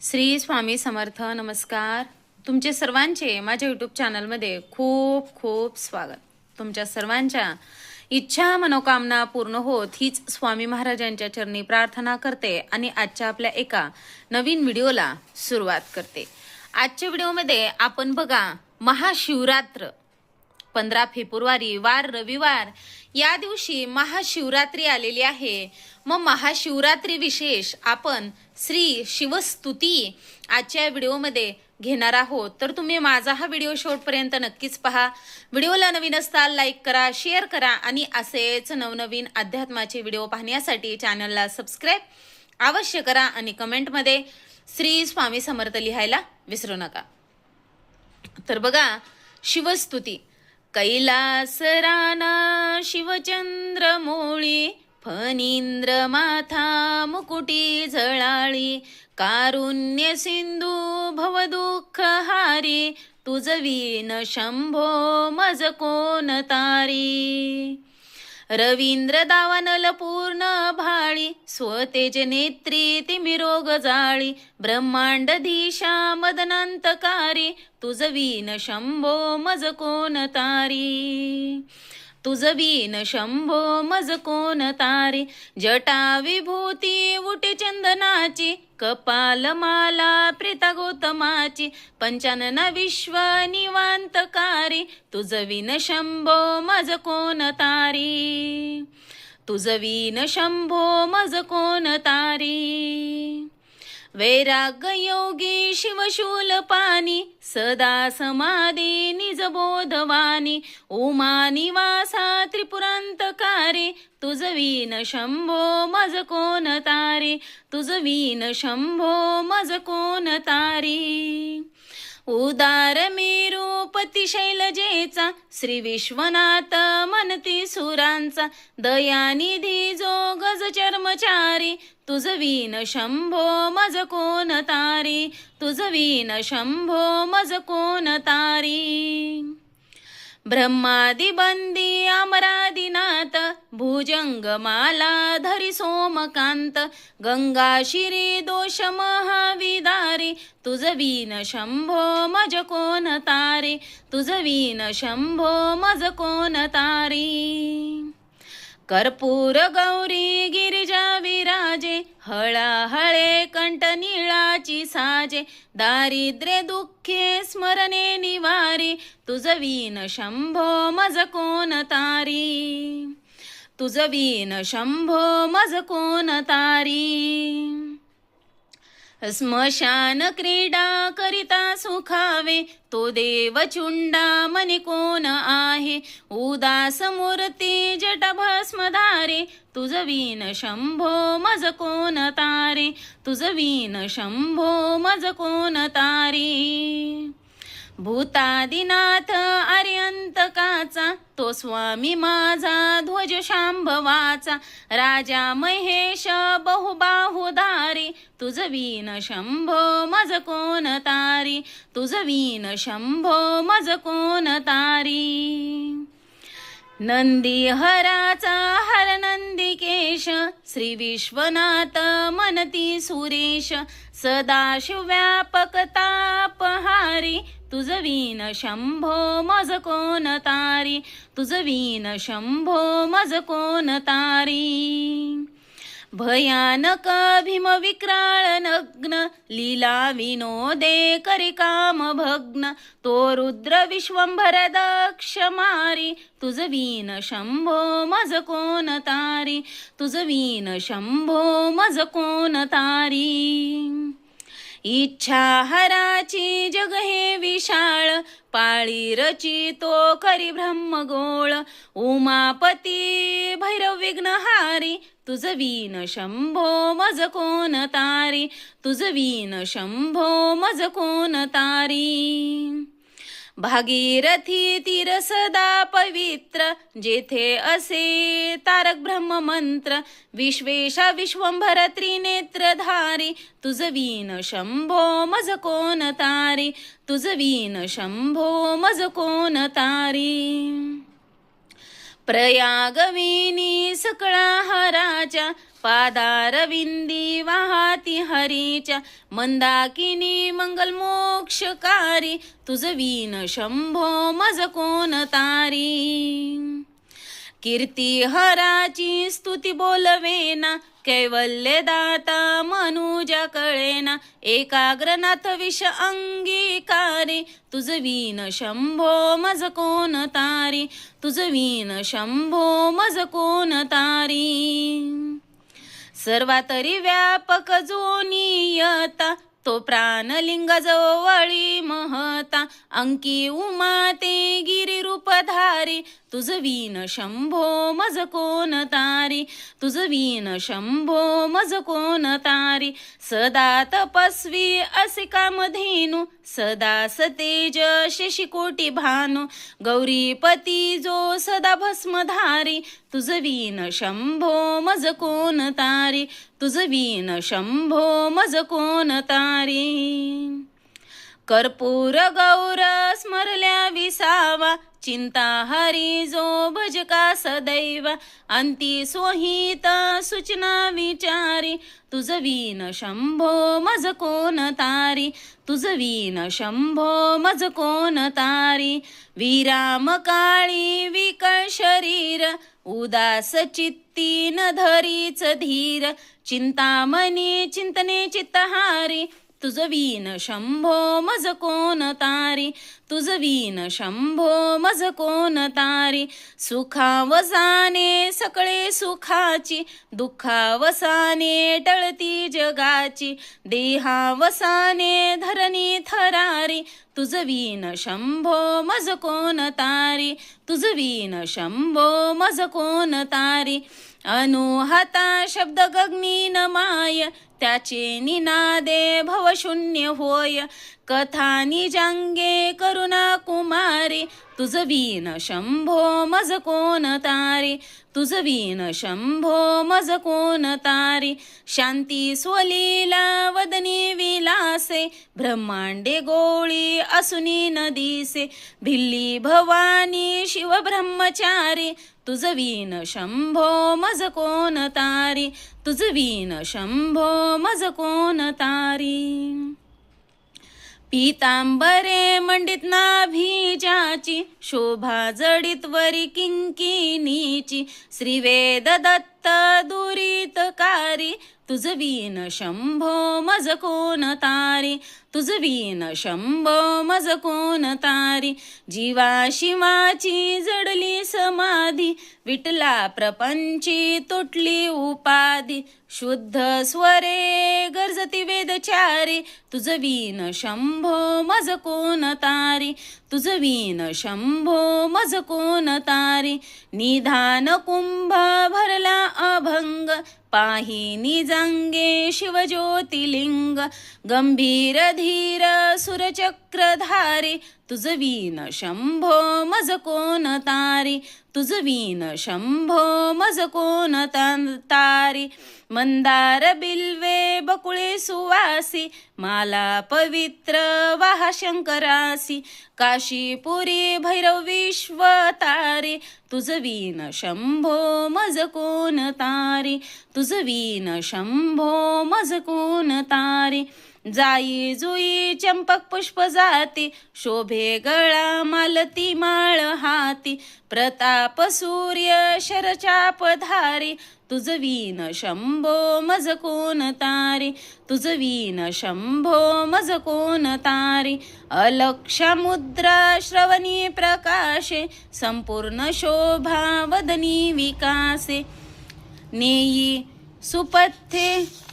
श्री स्वामी समर्थ नमस्कार. तुमचे सर्वांचे माझ्या यूट्यूब चॅनलमध्ये खूप खूप स्वागत. तुमच्या सर्वांच्या इच्छा मनोकामना पूर्ण होत हीच स्वामी महाराजांच्या चरणी प्रार्थना करते आणि आजच्या आपल्या एका नवीन व्हिडिओला सुरुवात करते. आजच्या व्हिडिओमध्ये आपण बघा महाशिवरात्र. पंधरा फेब्रुवारी वार रविवार या दिवशी महाशिवरात्री आलेली आहे. मग महाशिवरात्री विशेष आपण श्री शिवस्तुती आजच्या व्हिडिओमध्ये घेणार आहोत. तर तुम्ही माझा हा व्हिडिओ शेवटपर्यंत नक्कीच पहा. व्हिडिओला नवीन असताल लाईक करा शेअर करा आणि असेच नवनवीन अध्यात्माचे व्हिडिओ पाहण्यासाठी चॅनलला सबस्क्राईब अवश्य करा आणि कमेंटमध्ये श्री स्वामी समर्थ लिहायला विसरू नका. तर बघा शिवस्तुती. कैलास राना शिवचंद्र मोळी फणींद्र माथा मुकुटी झळाळी कारुण्य सिंधू भवदुःख हारी तुझवीन शंभो मज कोण तारी. रवींद्र दावानल पूर्ण भाळी स्वतेज नेत्री तिमिरोग जाळी ब्रह्मांड धीशा मदनांतकारी तुझ वीन शंभो मज कोण तारी? तुझ वीन शंभो मज कोण तारी? जटा विभूती उटी चंदनाची कपाल माला प्रीता गौतमाची पंचानन विश्व निवांतकारी तुझ विन शंभो मज कोण तारी? तुझ विन शंभो मज कोण तारी? वैराग योगी शिवशूल पाणी सदा समाधी निज बोधवानी उमा निवासा त्रिपुरांतकारी तुझ वीन शंभो मज कोण तारी तुझ वीन शंभो मज कोण तारी। उदार मेरूपती शैलजेचा श्री विश्वनाथ मनती सुरांचा दयानिधी जो गज चर्मचारी तुझ वीन शंभो मज कोण तारी तुझ वीन शंभो मज कोण तारी. ब्रह्मादि बंदी अमरादिनाथ भुजंग माला धरी सोमकांत गंगा शिरी दोष महाविदारी तुझ वीन शंभो मज कोण तारी तुझ वीन शंभो मज कोण तारी. कर्पूर गौरी गिरिजा विराजे हळाहळे कंठ निळाची साजे दारिद्र्य दुःखे स्मरणे निवारी तुझ वीन शंभो मज कोण तारी. तुझ वीन शंभो मज कोण तारी? स्मशान क्रीडा करिता सुखावे तो देव चुंडा मनी कोण आहे? उदास मूर्ती जट भस्मधारे तुझ वीन शंभो मज कोण तारे? तुझ वीन शंभो मज कोण तारे? भूतादिनाथ आर्यंतकाचा तो स्वामी माझा ध्वज शांभवाचा राजा महेश बहुबाहुदारी तुझ वीन शंभो मज कोण तारी? तुझ वीन शंभो मज कोण तारी? नंदी हराचा हर नंदिकेश श्री विश्वनाथ मनती सुरेश सदाशिव व्यापक तुझ वीन शंभो मज कोण तारी? तुझ वीन शंभो मज कोण तारी? भयानक भीम विक्राळ नग्न लीला विनोदे करी काम भग्न. तो रुद्र विश्वंभर दक्ष मारी तुझ वीन शंभो मज कोण तारी? तुझ वीन शंभो मज कोण तारी? इच्छा हराची जग हे विशाळ पाळी रची तो करी ब्रह्मगोळ. उमापती भैरव विघ्नहारी तुझ वीन शंभो मज कोण तारी तुझ वीन शंभो मज कोण तारी? भागीरथी तीर सदा पवित्र जेथे असे तारक ब्रह्म मंत्र विश्वेशा विश्वंभर त्रिनेत्रधारी तुझ वीन शंभो मज कोण तारी तुझ वीन शंभो मज कोण तारी. प्रयागविनी सकळा हराच्या पादारविंदी वाहती हरीच्या मंदाकिनी मंगल मोक्षकारी तुझ वीन शंभो मज कोण तारी? कीर्ती हराची स्तुती बोलवेना कैवल्य दाता मनुजा कळेना एकाग्रनाथ विष अंगीकारी. तुझ वीन शंभो मज कोण तारी? तुझ वीन शंभो मज कोण तारी? सर्वातरी व्यापक जो नियता तो प्राणलिंग जवळी महता अंकी उमा ते गिरी रूपधारी तुझ वीन शंभो मज कोण तारी? तुझ वीन शंभो मज कोण तारी? सदा तपस्वी असे कामधेनु सदा सतेज शशिकोटी भानु. गौरीपती जो सदा भस्मधारी तुझ वीन शंभो मज कोण तारी? तुझ वीन शंभो मज कोण तारी? कर्पूर गौर स्मरल्या विसावा चिंता हरी जो भजका सदैव अंती सोहित सूचना विचारी तुझ वीन शंभो मज कोण तारी तुझ वीन शंभो मज कोण तारी विराम काळी विकळ शरीर उदास चित्ती न धरीच धीर चिंतामणी चिंतने चित्तहारी तुझ वीन शंभो मज कोण तारी? तुझ वीन शंभो मज कोण तारी? सुखावसाने सकळे सुखाची दुःखावसाने टळती जगाची देहावसाने धरणी थरारी तुझ वीन शंभो मज कोण तारी? तुझ वीन शंभो मज कोण तारी? अनुहता शब्द गगनी न माय त्याचे निनादे भवशून्य होय. कथानी जांगे करुणा कुमारी तुझ वीन शंभो मज कोण तारी? तुझ वीन शंभो मज कोण तारी? शांती स्वलीला वदनी विलासे ब्रह्मांडे गोळी असुनी नदीसे. भिल्ली भवानी शिव ब्रह्मचारी तुझ वीन शंभो मज कोण तारी? तुझ वीन शंभो मज कोण तारी? पीतांबरे मंडित नाभीजाची शोभा जडित वरी किंकिनीची श्रीवेद दत्त दुरितकारी तुझ वीन शंभो मज कोण तारी तुझ वीन शंभो मज कोण तारी जीवा शिवाची जडली समाधी विटला प्रपंची तुटली उपाधी शुद्ध स्वरे गरजती वेदचारी तुझ वीन शंभो मज कोण तारी. तुझ वीन शंभो मज कोण तारी. निधान कुंभ भरला अभंग. पाही निजांगे शिवज्योतिलिंग गंभीर धीर सुरचक्रधारी तुझ वीन शंभो मज कोण तारी. तुझ वीन शंभो मज कोण तारी. मंदार बिल्वे बकुळे सुवासी माला पवित्र वाहा शंकरासी. काशीपुरी भैरव विश्व तारी तुझ वीन शंभो मज कोण तारी. तुझ वीन शंभो मज कोण तारी. जाई जुई चंपक पुष्प जाती शोभे गळा मालती माळ हाती. प्रताप सूर्य शरचाप धारी तुझ वीन शंभो मज कोण तारी. तुझ वीन शंभो मज कोण तारी. अलक्ष मुद्रा श्रवणी प्रकाशे संपूर्ण शोभा वदनी विकासे. नेयी सुपथ्ये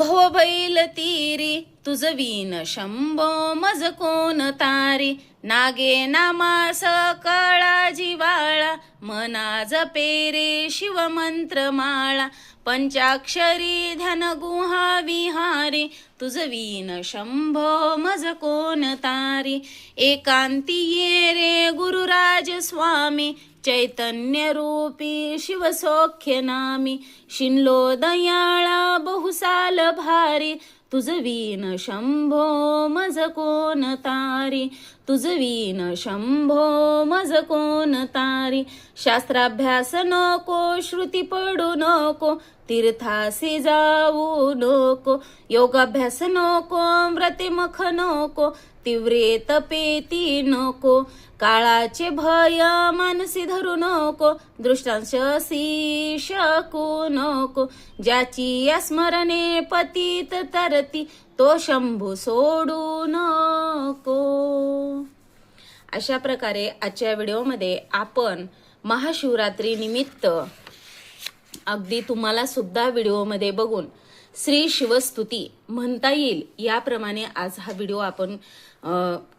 भवबैल तीरी तुझ वीन शंभो मज कोण तारी? नागे नामास कळा जिवाळा मना जपेरे शिवमंत्र माळा. पंचाक्षरी ध्यान गुहा विहारी तुझ वीन शंभो मज कोण तारी? एकांती ये रे गुरुराज स्वामी चैतन्य रूपी शिवसौख्य नामी. शिनलो दयाळा बहुसाल भारी तुझवीन शंभो मज कोण तारी? तुझवीन शंभो मज कोण तारी? शास्त्राभ्यास नको श्रुती पडू नको तीर्थासी जाऊ नको योगाभ्यास नको व्रतिमुख नको तीव्रे तपेती नको काळाचे भय मानसी धरू नको दृष्टांश शकू नको ज्याची या स्मरणे पतीत तरती तो शंभू सोडू नको. अशा प्रकारे आजच्या व्हिडिओमध्ये आपण महाशिवरात्री निमित्त अगदी तुम्हाला सुद्धा व्हिडिओमध्ये बघून श्री शिवस्तुती म्हणता येईल याप्रमाणे आज हा व्हिडिओ आपण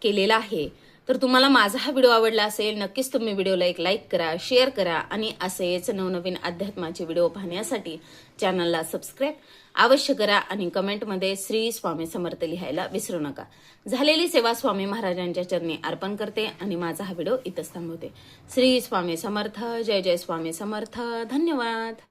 केलेला आहे. तर तुम्हाला माझा हा व्हिडिओ आवडला असेल नक्कीच तुम्ही व्हिडिओला एक लाईक करा शेअर करा आणि असेच नवनवीन अध्यात्माचे व्हिडिओ पाहण्यासाठी चॅनलला सबस्क्राईब अवश्य करा आणि कमेंटमध्ये श्री स्वामी समर्थ लिहायला विसरू नका. झालेली सेवा स्वामी महाराजांच्या चरणी अर्पण करते आणि माझा हा व्हिडिओ इथंच थांबवते. श्री स्वामी समर्थ जय जय स्वामी समर्थ धन्यवाद.